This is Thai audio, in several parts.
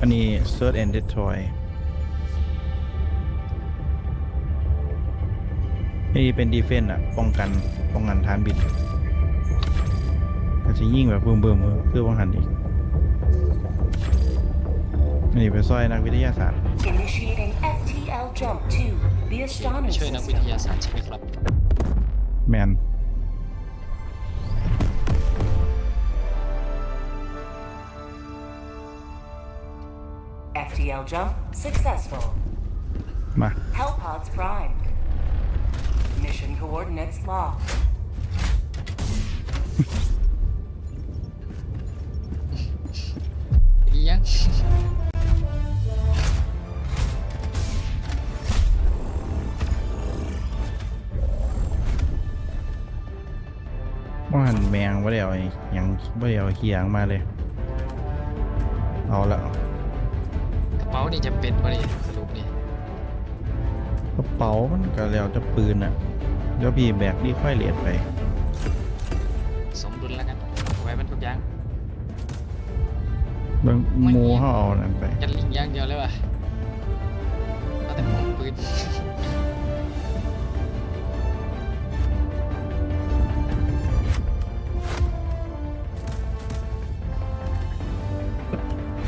อันนี้ Search and Destroy อันนี้เป็น Defense อะป้องกันป้องกันฐานบินก็จะยิ่งแบบเบิ่มๆคือป้องกันอีกอันนี้ไปซอยนักวิทยาศาสตร์ Initiating FTL jump to the ไป Astonish ช่วยนักวิท system. ยาศาสตร์ใช่ไหมครับ แมน FTL jump successful. มา Hellpods primed. Mission coordinates locked. อียัง ว่าหันแมงว่าเดี๋ยวไอ้หยังว่าเดี๋ยวเขียงมาเลย เอาละ กระเป๋านี่จะเป็นว่าดิสรุปนี่กระเป๋ามันก็แล้วจะปืนอะเดี๋ยวพี่แบกนี่ค่อยเหรียญไป สมดุลแล้วกันไว้มันทุกอย่างเบิ่งหมูเขาเอานั่นไปยันลิงอย่างเดียวเลยว่ะเอาแต่ของปืน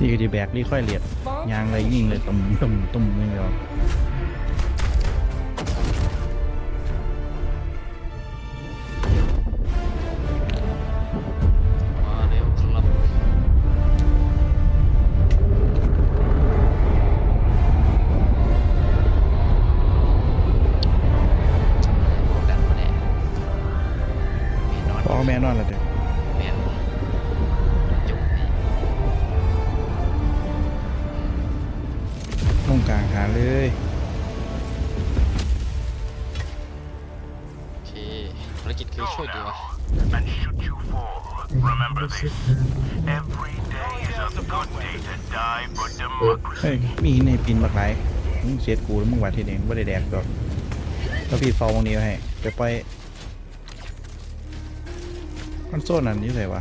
นี่ก็จะแบกนี่ค่อยเหรียบยางเลยยิ่งเลยตุ่มตุ่มตุ่มนี่เดียว เฮ้ย democracy. มีในปินบักไหลายมึงเสียดกูแล้วมึงว่าที่ไหนไม่ได้แดกดอกแล้วพี่เฝ้าตรงนี้ไว้ให้ไปปล่อยคอนโซลนั่นอยี่ไสวะ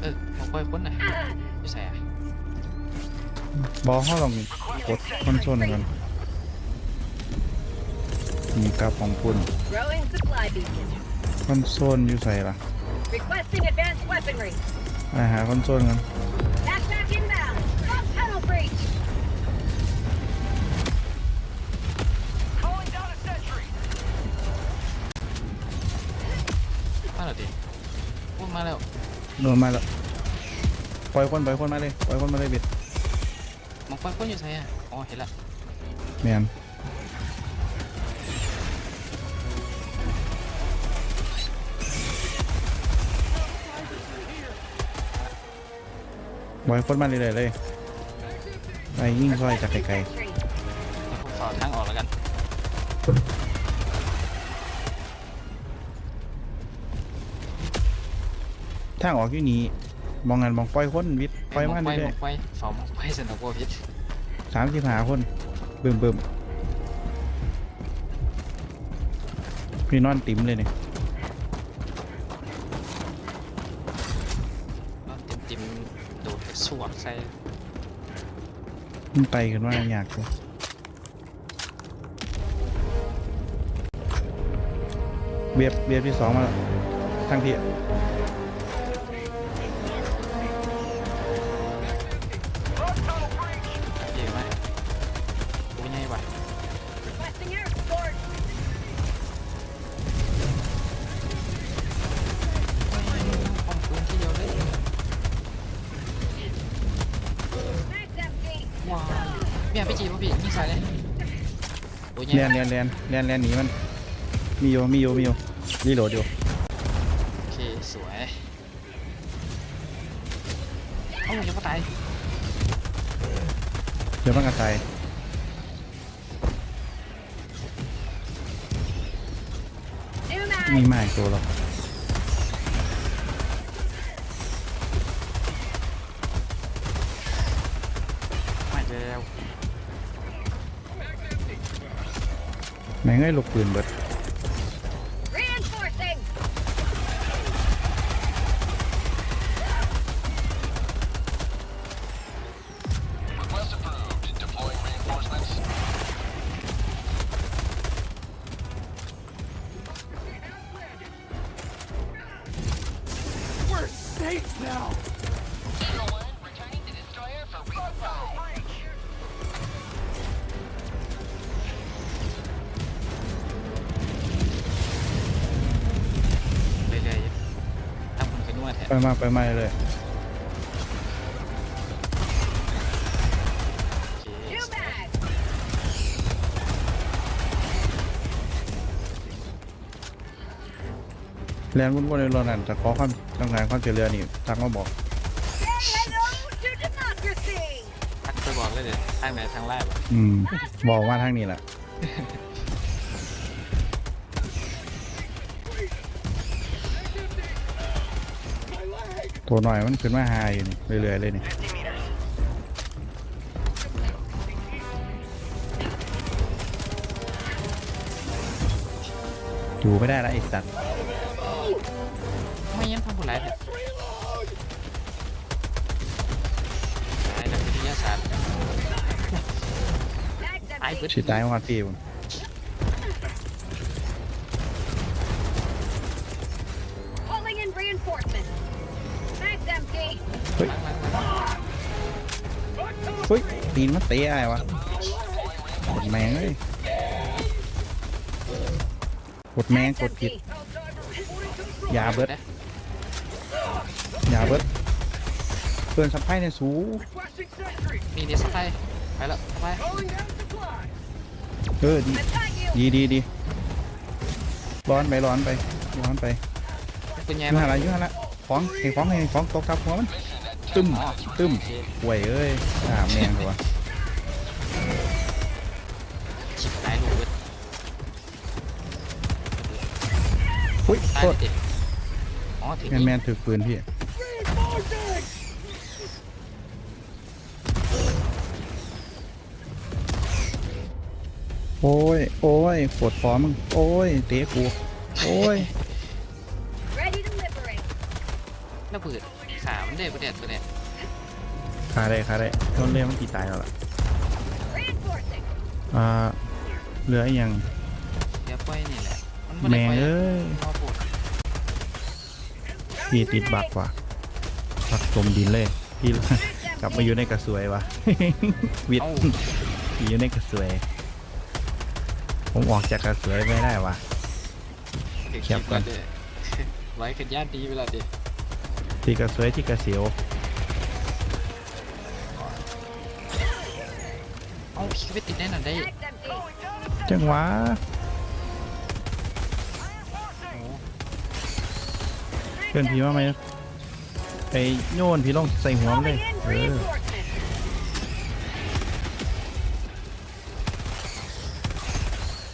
เออมาค่อยค้นหน่อยไม่ใช่อะบอเขาลองกดคอนโซลหน่อยกันมีกราฟของคุณ Growing supply beacon. คอนโซลอยู่ใส่ละ Requesting advanced weaponry. อาหาคอนโซลกัน Backpack inbound. Top tunnel breach. Calling down a sentry. มาแล้วดิพูดมาแล้วโดนมาแล้วปล่อยคนปล่อยคนมาเลยปล่อยคนมาเลยเบ็ดมองค่อยค้นอยู่ใช่อะอ๋อเห็นละแมน ปล่อยคนมาเลยเลยเลยไปยิ่งซอยจากไกล Sentry. แล้วผมฝ่าทางออกแล้วกันๆทางออกอยู่นี้มองงานมองปล่อยคนวิทย์ปล่อยมมาองไปเรื่มออยงไปฝ่ามองไปสนุกว่าพิษสามสิบห้าคนเบิ่มเบิ่มพี่นอนติ๋มเลยเนี่ย แล้วติมๆโดดไปสวก ใส่มันไปกันว่าอยากเลยเบียบเบียบที่สองมาแล้วทั้งที่ เลียนเลียนเลียนเลียนเลียนหนีมัน มีอยู่มีอยู่มีอยู่รีโหลดอยู่โอเคสวยเอ้ายังไม่ตายเดี๋ยวมันกระจาย New มี mag. มากตัวหรอก แม่งไอ้ลูกปืนเบิด มาไปมาเลย New mag. แลนวุ่นวุ่นในรถนั่นจะขอความต้องการความช่วยเหลือนี่ทักมาบอก Say hello to democracy. ทักไปบอกเลยเดี๋ยวทางไหนทางไล่บ่อืม บอกว่าทางนี้แหละ ตัวหน่อยมันขึ้นมาหาอยู่นี่เรื่อยๆเลยนี่50 meters. อยู่ไม่ได้แล้วไอ้สัตว์ไม่ยังทำผู้ร้ายแบบนายนักวิทยาศาสตร์ Mag's ไอ้ empty. เบิร์ด ชิตายมาปีมั ตีนมันเตะอะไรวะกดแมงเลยกดแมง Mag's กดผิด empty. ยาเบิดยาเบิดเพื่อนสัพไพ่ในสูนี่นี่สไตล์ไปแล้วสไตล์เออดี I've got you. ดีดีดีร้อนไปร้อนไปร้อนไปเป็นไงอยูบ้าหังนละอยูหันละของเห็นของเห็นของตกทับหัวมันตึ้มตึ้มห่วยเอ้ยอ่าแมงตัวชิบตายลูกเบิร์ด อุ้ย ตายโทษเลยดิอ๋อถึงแมนแมนถือปืนพี่ โอ้ย โอ้ยปวดคอมึง โอ้ย เตะกู โอ้ย Ready to liberate. ระเบิดขามันได้ประเด็ดประเด็ดขาได้ขาได้โดนเลี้ยมันตีตายแล้วล่ะ Reinforcing. อ่าเหลืออีกอย่างเดี๋ยวปล่อยนี่แหละ มันแมบ่ได้ปล่อยงเอ้ยรอปวด พี่ติดบักว่ะบักจมดินเลยพี่ Mag's กลับ empty. มาอยู่ในกระสวยวะวิทเอ้าย์พี่อยู่ในกระสวย ผมออกจากกระสวยไม่ได้วะเขียบก่อนเด้อไว้ขึ้นย่านดีเวลาเด็ที่กระสวยที่กระเสียวเอ้าพี่ก็ไปติดแน่นอนได้ Mag's empty. จังหวะ เพื่อนพี่ว่าไหมไปโยนพีลงใส่หัวมันเลยเออ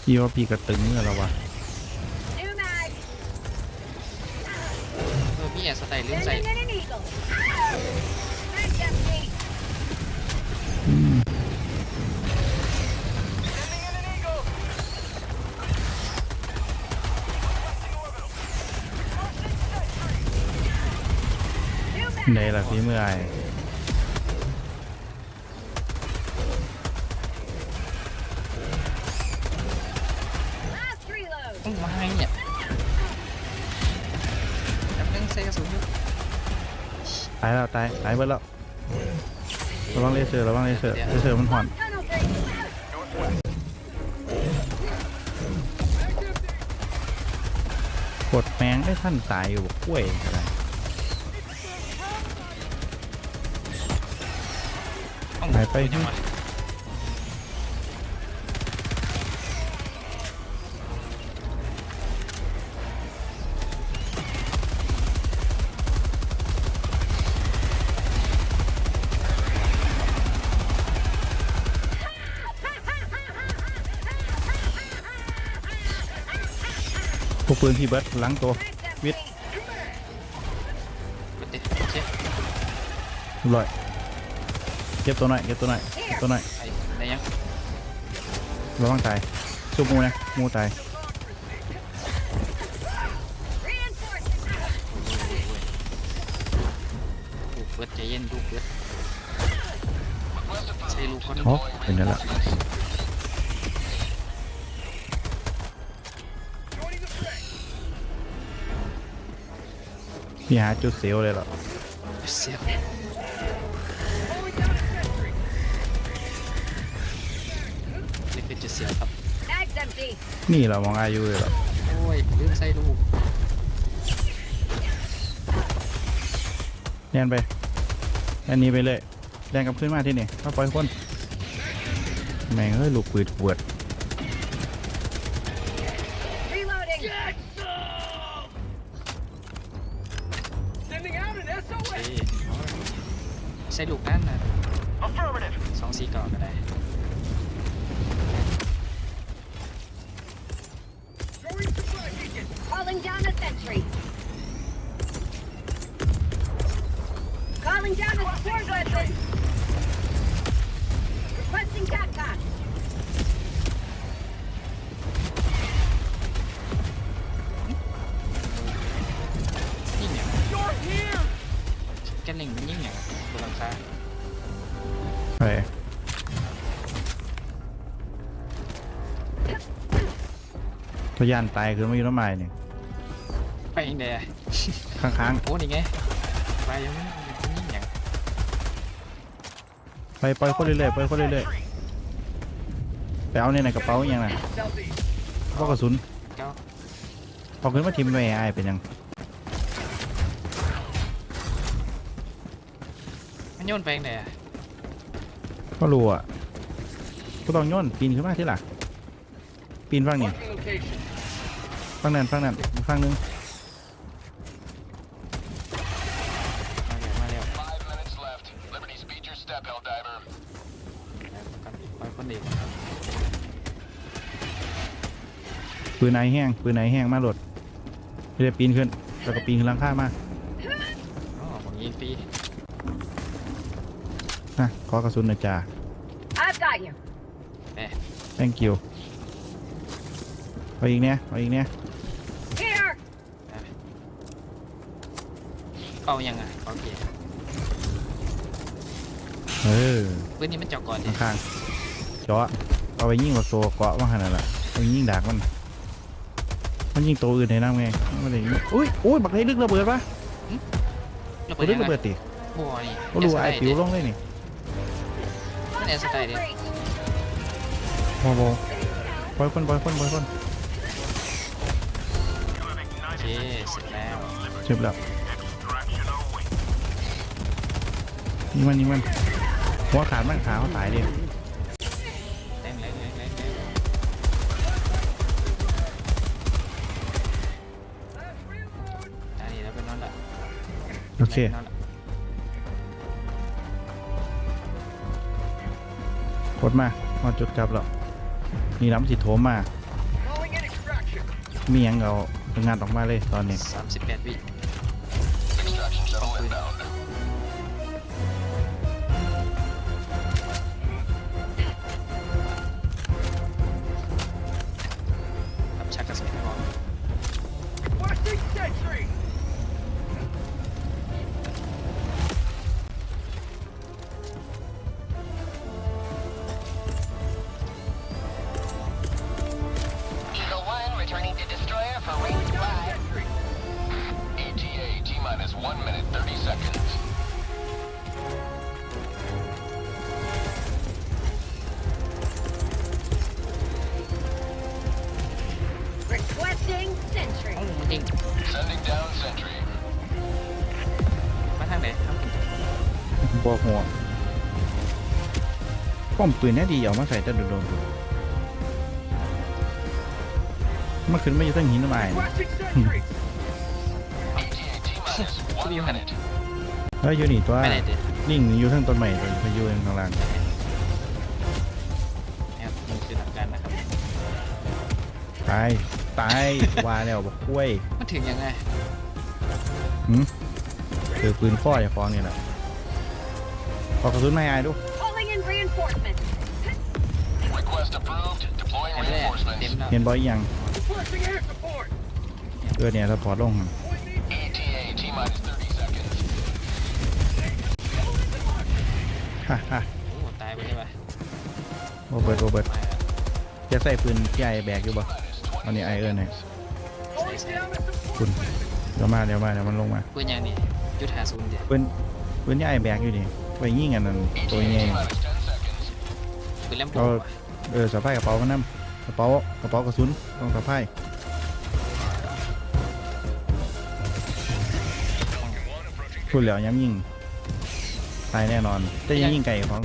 พี่ว่าพี่กระตึงเมื่อแล้ววะเออพี่แอบสไตล์ลืมใส่ New ไหนละพี่เมื่อไอ Last reload. ต้องมาให้เนี่ยแป๊บนึงใส่กระสุนอยู่ตายแล้วตายตายเบิดแล้วระวังเลเซอร์ระวังเลเซอร์เลเซอร์มันห่อนกดแมงได้ท่านตายอยู่บอกกล้วยอะไร เอ้าหายไปยังวะพวกปืนพี่เบิร์ดหลังตัว Mag's Biết. empty. เบิดดิโอเคเรียบร้อย เก็บตัวหน่อยเก็บตัวหน่อยเก็บตัวหน่อยไอ้ได้ยังระวังตายซุบมูนะมูตาย Reinforcing. ลูกเบิดใจเย็นลูกเบิดใส่ลูกคนอ๋อเป็นนั่นละพี่หาจุดเสียวเลยเหรอเสียบ นี่เรามองอายุเลยเหรอโอ้ยลืมใส่ลูกแลนไปแลนหนี้ไปเลยแลนกลับขึ้นมาที่นี่มาปล่อยคนแม่งเอ้ยลูกปืนปวด Reloading. เอ้ยใส่ลูกนั่นนะ Affirmative. สองสี่ก่อนก็ได้ Calling down a sentry. Calling down a sword weapon. Requesting TACCOM. ยิ่งอย่างแกนลิงมันยิ่งอย่างบนหลังคาไปพยานตายคือไม่อยู่น้ำไม้นี่ไปยังไงค้างโอ้นี่ไงไปยังไม่ยิ่งอย่างๆไปปล่อยคนเรื่อยๆปล่อยคนเรื่อยๆไปเอาในในกระเป๋าอหย่างน่ะพวกกระสุนเจ้าเอาขึ้นมาทิมไว้ไอ้ายเป็นหยังมันโยนไปยังไงอะก็รู้อะก็ต้องโย่นปีนขึ้นมาที่หล่ะปีนฟังนี่ฟังนั้นฟังนั้นอีกฟังหนึง ปืนไหนแห้งปืนไหนแห้งมาโหลดไม่ได้ปีนขึ้น แล้วก็ปีนขึ้นหลังคามาอ๋อผมยิงฟรีนะขอกระสุนหน่อยจ้า I've got you. เอ๊ะ thank you เอาอีกเนี้ยเอาอีกเนี้ย Here. เอายังไงโอเคเออปืนนี้มันเจาะก่อนดิข้างๆเจาะเอาไปยิงกับตัวเกาะว่าขนาดละเอาไปยิงดากมัน มันยิงตัวอื่นในน้ำไงไม่ได้ยิงอุ้ยอุ้ยบักไทยลึกระเบิดปะระตัวเบิดลึยักงระไงเบิดติบัวนี่ก็รู้ว่าไอ้ปิวลงเลยนี่มันแอร์สไตล์ดิ Celebrate. โมโมปล่อยคนปล่อยคนปล่อยคน You have โอเค ignited เสร็จแล้วเจ็บแล้ว extraction away. ยิงมันยิงมันหัวขาดมันขาเขาตายดิ อเคนอนละกดมามาจุดกลับแล้วนี่น้ำสิโถมมามีหยังเอางานออกมาเลยตอนนี้สามสิบแปดวิ Extraction shuttle inbound. รับ ป้อมปืนแน่ดีเอามาใส่แต่โดนๆดูมันขึ้นมาอยู่ตั้งหินทำไม ETA T minus one you had minute. แล้วอยู่นี่ตัวไปไหนเด็ดลิงอยู่ทั้งต้นไม้ตัวพายุข้างล่างนะครับมันคือหลักการนะครับตายตายว่าแล้วบอกกล้วยมันถึงยังไงหืมคือปืนข้ออย่าฟ้องนี่แหละพอกระสุนไม่อายดู Calling in reinforcements. Request approved. Deploying แอนแรกเต็ม reinforcements. แล้วเห็นบอยยังเออเนี่ยสปอร์ตลง ETA T minus 30 seconds. ฮ่าฮ่าโอ้ตายไปใช่ปะโอเบิร์ตโอเบิร์ตมาแล้วจะใส่ปืนใหญ่แบกอยู่ปะ Minus อันนี้ไอเอิร์นเนี่ยใส่ใส่คุณเดี๋ยวมาเดี๋ยวมาเดี๋ยวมันลงมาปืนยังนี่ยุทธาศูนย์เดียวปืนปืนใหญ่แบกอยู่นี่ไปยิงกันนั่นตัว ETA ใหญ่ T minus 10 seconds. ปืนแลมโบ เราว์ว่ะเออสะพายกระเป๋ามันนํกระเป๋ากระเป๋ากระสุนต้องสะพาย Falcon 1 approaching พูดแล้วย้ำยิงตายแน่นอนแต่ยังยิงไก่ของ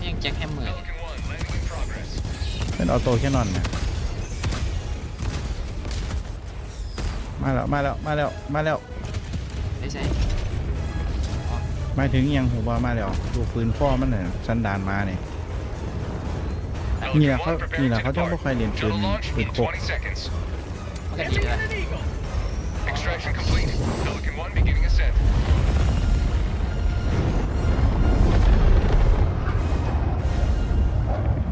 นี่ยังแจ็คแฮมเมอร์เนี่ยเป็นออโต้แค่นอนนะมาแล้วมาแล้วมาแล้วมาแล้วได้ใช่หมายถึงอิหยังผมว่ามาแล้วลูกปืนพ่อมันเนี่ยสันดานมาเนี่ย นี่แหละเขานี่แหละเขาต้องไม่ค่อยเรียนปืนปืนโคก seconds. มันก็ดีด้วย Extraction complete. Pelican 1 beginning ascent.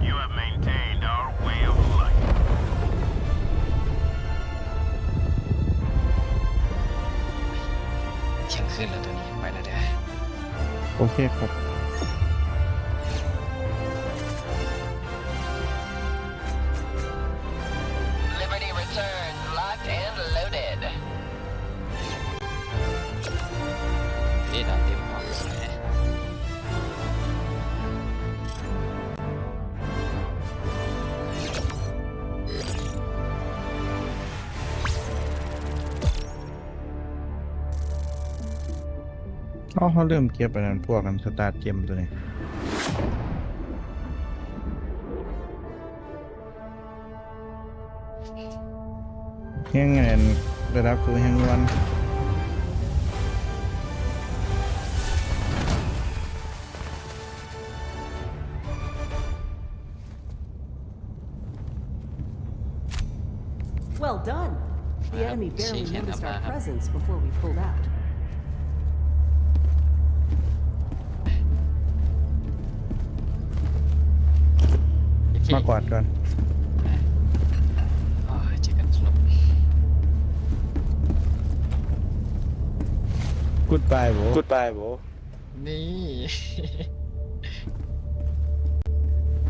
You have maintained our way of life. เที่ยงคืนแล้วตัวนี้ไปแล้วเด้อโอเคครับ อ๋อเขาเริ่มเก็บอันนั้นพวกกันสตาร์ทเกมตัวนี้แห้งเงินระดับตัวแห้งวัน Well done. The Uh, enemy barely she can't noticed our have a- presence before we pulled out. มากวาดก่อนโอ้ยเจอกันครับกูดบายโบ Goodbye, bro. นี่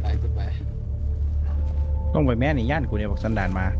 ไปกูไปต้องไปแม่นี่ย่านกูเนี่ยบอกสันดานมาเ